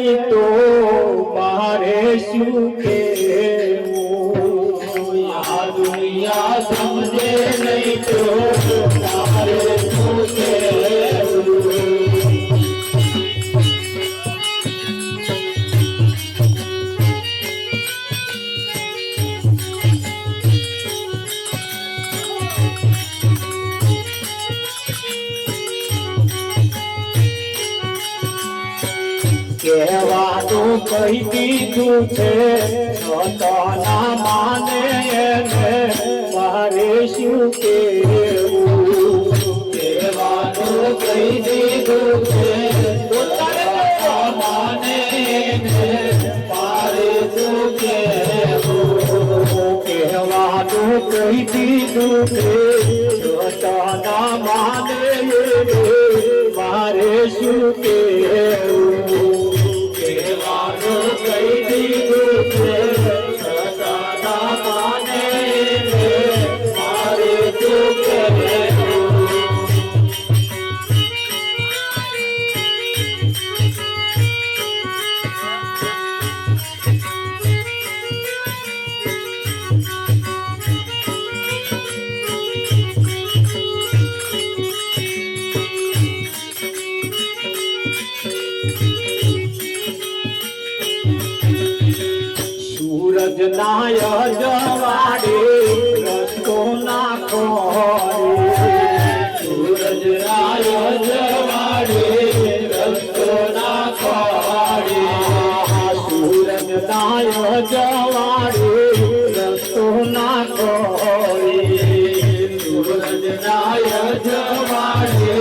નહીં તો કહેવાનું કહી દીધું છે? ના માને એને મારે શું કેવું? કહેવાનું કહી દીધું છે? માને કહેવું? કહી દીધું છે? ના માને મારે શું નાય જવાડે, રસ્તો નાખો સૂરજ રાય જવાડે રસ્તો ના ખવાડે સૂરજ નાય જવાડે, રસ્તો નાખો સૂરજ રાય જવાડે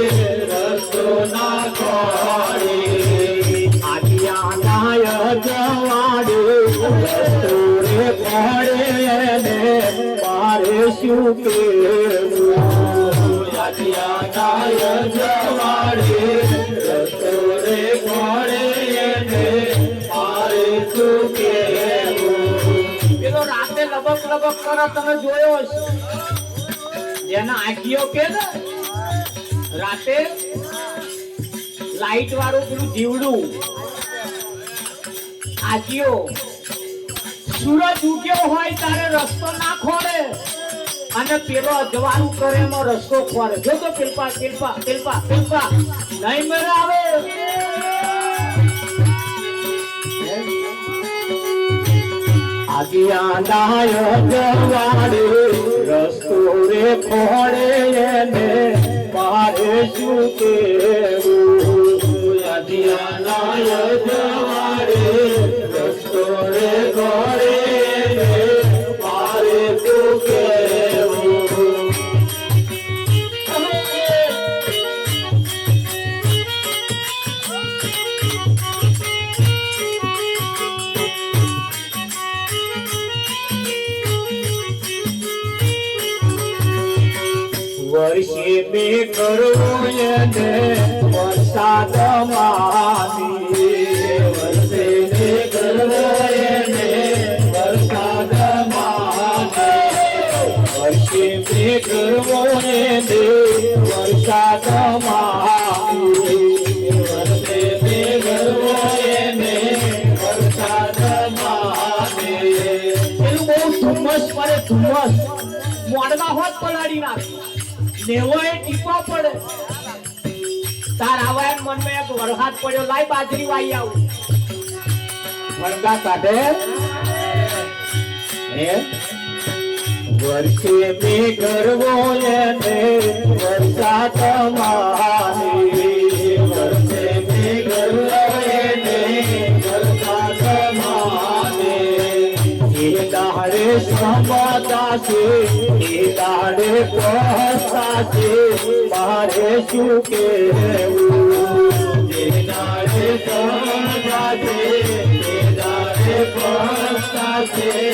રસ્તો ના ખવાડે આજ્ઞા નાય જવાડે રસ્તો રે પડે ને મારે શું કેવું યાત્રાનાય જવાડે રસ્તો રે ઘોડે એને મારે શું કહેવું? પેલો રાતે લબક લબક કરો, તમે જોયો જેના આંખીઓ કે રાતે લાઈટ વાળું પેલું જીવડું આંખીઓ સૂરજ ઉગ્યો હોય ત્યારે રસ્તો ના ખોડે અને પેલો અજવાળું કરે એમાં રસ્તો ખોરે જો તો પેલપા પેલપા પેલપા પેલપા નહીં મેળે આવે. આજ્ઞા નાય જવાડે રસ્તો રે ખોડે ને મારે શું કેવું? યાત્રાનાય જવાડે વર્ષે કરવો એને વરસાદ માની. વર્ષે કરવો એને વરસાદ માને. વર્ષે કરવો એને વરસાદ માની. વર્ષે ધુમ્મસ પડે ધુમ્મસ. મોડમાં હોત પલાડી નાખ નેવો એ પડે તાર આવા મનમાં એક વરસાદ પડ્યો, લાય બાજરી વાઈ આવું. વળગા કાઢે હે? વર્ષે મેં કરવો એને વરસાદ વરસાદ. એ દાડે સમાતા છે એ દાડે છે મારે શું કેવું જે દાડે છે, તે દાડે છે,